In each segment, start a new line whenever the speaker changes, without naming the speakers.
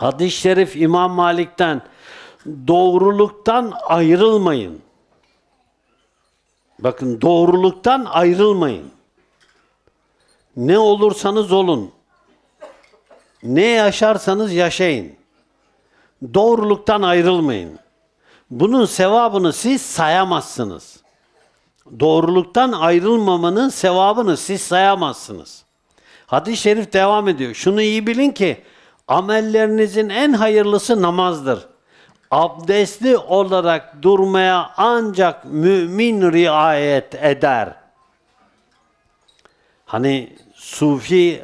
Hadis-i şerif İmam Malik'ten doğruluktan ayrılmayın. Bakın doğruluktan ayrılmayın. Ne olursanız olun. Ne yaşarsanız yaşayın. Doğruluktan ayrılmayın. Bunun sevabını siz sayamazsınız. Doğruluktan ayrılmamanın sevabını siz sayamazsınız. Hadis-i şerif devam ediyor. Şunu iyi bilin ki amellerinizin en hayırlısı namazdır. Abdestli olarak durmaya ancak mümin riayet eder. Hani sufi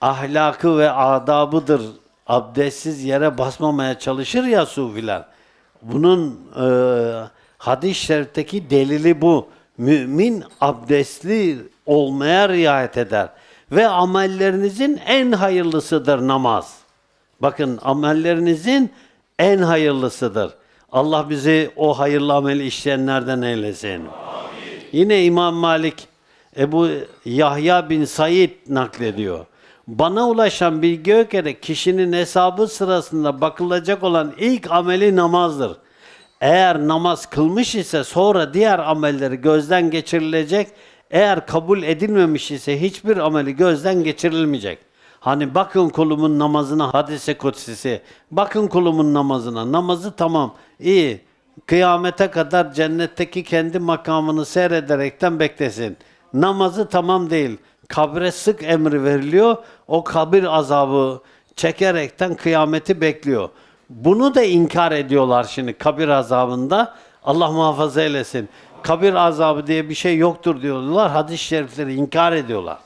ahlakı ve adabıdır. Abdestsiz yere basmamaya çalışır ya sufiler. Bunun e, hadis-i şerifteki delili bu. Mümin abdestli olmaya riayet eder. Ve amellerinizin en hayırlısıdır namaz. Bakın amellerinizin en hayırlısıdır. Allah bizi o hayırlı ameli işleyenlerden eylesin. Yine İmam Malik Ebu Yahya bin Said naklediyor. Bana ulaşan bilgiye göre kişinin hesabı sırasında bakılacak olan ilk ameli namazdır. Eğer namaz kılmış ise sonra diğer amelleri gözden geçirilecek. Eğer kabul edilmemiş ise hiçbir ameli gözden geçirilmeyecek. Hani bakın kulumun namazına hadise kutsisi. Bakın kulumun namazına. Namazı tamam. iyi. Kıyamete kadar cennetteki kendi makamını seyrederekten beklesin. Namazı tamam değil. Kabre sık emri veriliyor. O kabir azabı çekerekten kıyameti bekliyor. Bunu da inkar ediyorlar şimdi kabir azabında. Allah muhafaza eylesin. Kabir azabı diye bir şey yoktur diyorlar. Hadis-i şerifleri inkar ediyorlar.